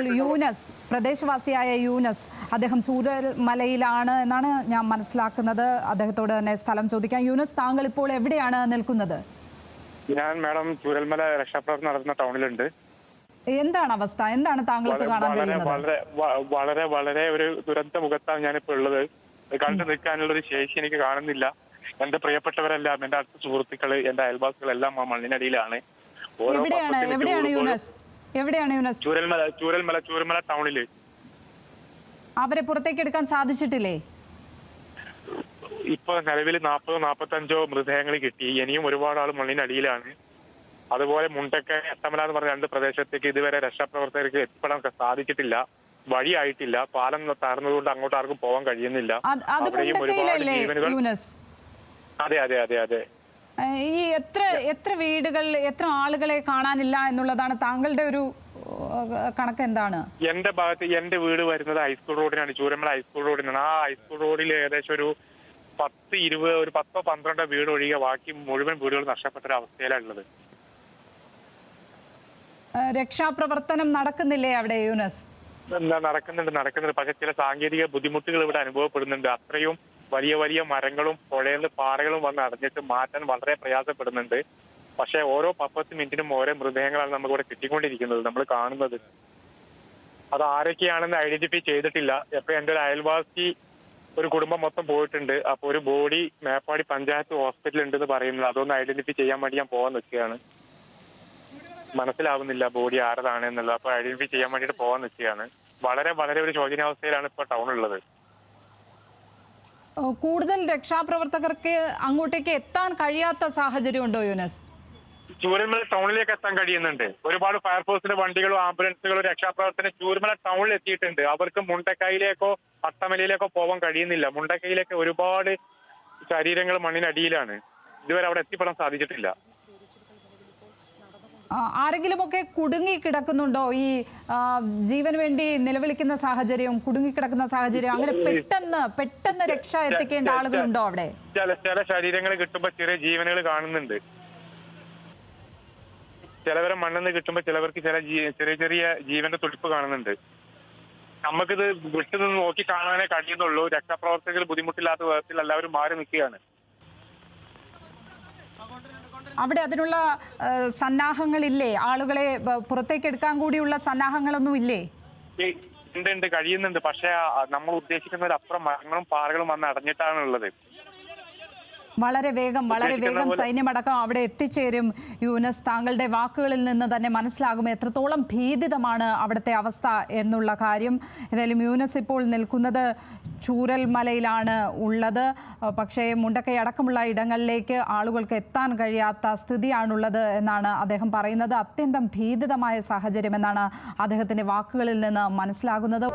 ഇപ്പോൾ യൂനസ് പ്രദേശവാസിയായ യൂനസ് അദ്ദേഹം ചൂരൽ മലയിലാണ് എന്നാണ് ഞാൻ മനസ്സിലാക്കുന്നത്. അദ്ദേഹത്തോട് തന്നെ സ്ഥലം ചോദിക്കാം. യൂനസ് താങ്കൾ ഇപ്പോൾ എവിടെയാണ് നിൽക്കുന്നത്? ഞാൻ മാഡം ചൂരൽമല രക്ഷാപ്രവർത്തനം നടത്തുന്ന ടൗണിലുണ്ട്. എന്താണ് അവസ്ഥ? എന്താണ് താങ്കൾക്ക് കാണാൻ കഴിയുന്നത്? വളരെ വളരെ വളരെ ഒരു ദുരന്ത മുഖത്താണ് ഞാനിപ്പോ ഉള്ളത്. കണ്ടു നിൽക്കാനുള്ള ഒരു ശേഷി എനിക്ക് കാണുന്നില്ല. എന്റെ പ്രിയപ്പെട്ടവരെല്ലാം എന്റെ അടുത്ത സുഹൃത്തുക്കൾ എന്റെ അയൽവാസികളെല്ലാം ആ മണ്ണിനടിയിലാണ്. ഓരോ എവിടെയാണ് പത്രത്തിന്റെ യൂനസ് എവിടെയാണ് യൂനസ് ചൂരൽമല ചൂരൽമല ചൂരൽമല ടൗണിൽ. അവരെ പുറത്തേക്ക് എടുക്കാൻ സാധിച്ചിട്ടില്ലേ? ഇപ്പൊ നിലവിൽ നാൽപ്പതോ നാപ്പത്തഞ്ചോ മൃതദേഹങ്ങൾ കിട്ടി. ഇനിയും ഒരുപാട് ആൾ മണ്ണിനടിയിലാണ് അതുപോലെ മുണ്ടക്ക എട്ടമല എന്ന് പറഞ്ഞ രണ്ട് പ്രദേശത്തേക്ക് ഇതുവരെ രക്ഷാപ്രവർത്തകർക്ക് എത്തിപ്പെടാൻ സാധിച്ചിട്ടില്ല. വഴിയായിട്ടില്ല. പാലം തകർന്നതുകൊണ്ട് അങ്ങോട്ട് ആർക്കും പോകാൻ കഴിയുന്നില്ല. അവിടെയും ഒരുപാട് ജീവനുകൾ അതെ അതെ അതെ അതെ. ഈ എത്ര എത്ര വീടുകൾ എത്ര ആളുകളെ കാണാനില്ല എന്നുള്ളതാണ് താങ്കളുടെ ഒരു കണക്ക് എന്താണ്? എന്റെ ഭാഗത്ത് എന്റെ വീട് വരുന്നത് ഹൈസ്കൂൾ റോഡിനാണ് ചൂരമല ഹൈസ്കൂൾ റോഡിനാണ് ആ ഹൈസ്കൂൾ റോഡിൽ ഏകദേശം ഒരു പത്ത് ഇരുപത് ഒരു പത്തോ പന്ത്രണ്ടോ വീട് ഒഴികെ ബാക്കി മുഴുവൻ വീടുകൾ നഷ്ടപ്പെട്ട ഒരു അവസ്ഥയിലാണ് ഉള്ളത് രക്ഷാപ്രവർത്തനം നടക്കുന്നില്ലേ അവിടെ യൂനസ്? നടക്കുന്നുണ്ട് നടക്കുന്നുണ്ട്. പക്ഷെ ചില സാങ്കേതിക ബുദ്ധിമുട്ടുകൾ ഇവിടെ അനുഭവപ്പെടുന്നുണ്ട്. അത്രയും വലിയ വലിയ മരങ്ങളും പുഴയിൽ പാറകളും വന്ന് അടഞ്ഞിട്ട് മാറ്റാൻ വളരെ പ്രയാസപ്പെടുന്നുണ്ട്. പക്ഷെ ഓരോ പപ്പത്ത് മിനിറ്റിനും ഓരോ മൃതദേഹങ്ങളാണ് നമുക്ക് ഇവിടെ കിട്ടിക്കൊണ്ടിരിക്കുന്നത് നമ്മൾ കാണുന്നത്. അത് ആരൊക്കെയാണെന്ന് ഐഡന്റിഫൈ ചെയ്തിട്ടില്ല. ഇപ്പൊ എന്റെ ഒരു അയൽവാസി ഒരു കുടുംബം മൊത്തം പോയിട്ടുണ്ട്. അപ്പൊ ഒരു ബോഡി മേപ്പാടി പഞ്ചായത്ത് ഹോസ്പിറ്റലിൽ ഉണ്ടെന്ന് പറയുന്നത്. അതൊന്ന് ഐഡന്റിഫൈ ചെയ്യാൻ വേണ്ടി ഞാൻ പോകാൻ നിൽക്കുകയാണ്. മനസ്സിലാവുന്നില്ല ബോഡി ആരതാണ് എന്നുള്ളത് അപ്പൊ ഐഡന്റിഫൈ ചെയ്യാൻ വേണ്ടിയിട്ട് പോകാൻ നിൽക്കുകയാണ്. വളരെ വളരെ ഒരു ശോചനീയാവസ്ഥയിലാണ് ഇപ്പൊ ടൗൺ ഉള്ളത്. കൂടുതൽ രക്ഷാപ്രവർത്തകർക്ക് അങ്ങോട്ടേക്ക് എത്താൻ കഴിയാത്ത സാഹചര്യം ഉണ്ടോ യുനസ്? ചൂരന്മല ടൗണിലേക്ക് എത്താൻ കഴിയുന്നുണ്ട്. ഒരുപാട് ഫയർഫോഴ്സിന്റെ വണ്ടികളും ആംബുലൻസുകളും രക്ഷാപ്രവർത്തനം ചൂരുമല ടൗണിൽ എത്തിയിട്ടുണ്ട്. അവർക്ക് മുണ്ടക്കൈയിലേക്കോ അട്ടമലയിലേക്കോ പോകാൻ കഴിയുന്നില്ല. മുണ്ടക്കൈയിലേക്ക് ഒരുപാട് ശരീരങ്ങൾ മണ്ണിനടിയിലാണ്. ഇതുവരെ അവിടെ എത്തിപ്പെടാൻ സാധിച്ചിട്ടില്ല. ആരെങ്കിലുമൊക്കെ കുടുങ്ങി കിടക്കുന്നുണ്ടോ? ഈ ജീവൻ ജീവന് വേണ്ടി നിലവിളിക്കുന്ന സാഹചര്യം കുടുങ്ങി കിടക്കുന്ന സാഹചര്യം അങ്ങനെ പെട്ടെന്ന് പെട്ടെന്ന് രക്ഷ എത്തിക്കേണ്ട ആളുകളുണ്ടോ അവിടെ? ചില ചില ശരീരങ്ങൾ കിട്ടുമ്പോ ചെറിയ ജീവനുകൾ കാണുന്നുണ്ട്. ചിലവരെ മണ്ണെന്ന് കിട്ടുമ്പോ ചിലവർക്ക് ചില ചെറിയ ചെറിയ ജീവന്റെ തുടിപ്പ് കാണുന്നുണ്ട്. നമുക്കിത് വിട്ടു നിന്ന് നോക്കി കാണാനേ കഴിയുന്നുള്ളൂ. രക്ഷാപ്രവർത്തകർ ബുദ്ധിമുട്ടില്ലാത്ത വിധത്തിൽ എല്ലാവരും മാറി നിൽക്കുകയാണ്. അവിടെ അതിനുള്ള സന്നാഹങ്ങളില്ലേ? ആളുകളെ പുറത്തേക്കെടുക്കാൻ കൂടിയുള്ള സന്നാഹങ്ങളൊന്നും ഇല്ലേ? ഉണ്ട് ഉണ്ട് കഴിയുന്നുണ്ട്. പക്ഷെ നമ്മൾ നമ്മൾ ഉദ്ദേശിക്കുന്നതിലപ്പുറം മരങ്ങളും പാറകളും വന്ന് അടഞ്ഞിട്ടാണ് ഉള്ളത് വളരെ വേഗം വളരെ വേഗം സൈന്യമടക്കം അവിടെ എത്തിച്ചേരും. യൂനസ് താങ്കളുടെ വാക്കുകളിൽ നിന്ന് തന്നെ മനസ്സിലാകും എത്രത്തോളം ഭീതിതമാണ് അവിടുത്തെ അവസ്ഥ എന്നുള്ള കാര്യം. ഏതായാലും യൂനസ് ഇപ്പോൾ നിൽക്കുന്നത് ചൂരൽ മലയിലാണ് ഉള്ളത്. പക്ഷേ മുണ്ടക്കൈ അടക്കമുള്ള ഇടങ്ങളിലേക്ക് ആളുകൾക്ക് എത്താൻ കഴിയാത്ത സ്ഥിതിയാണുള്ളത് എന്നാണ് അദ്ദേഹം പറയുന്നത്. അത്യന്തം ഭീതിതമായ സാഹചര്യം എന്നാണ് അദ്ദേഹത്തിന്റെ വാക്കുകളിൽ നിന്ന് മനസ്സിലാകുന്നത്.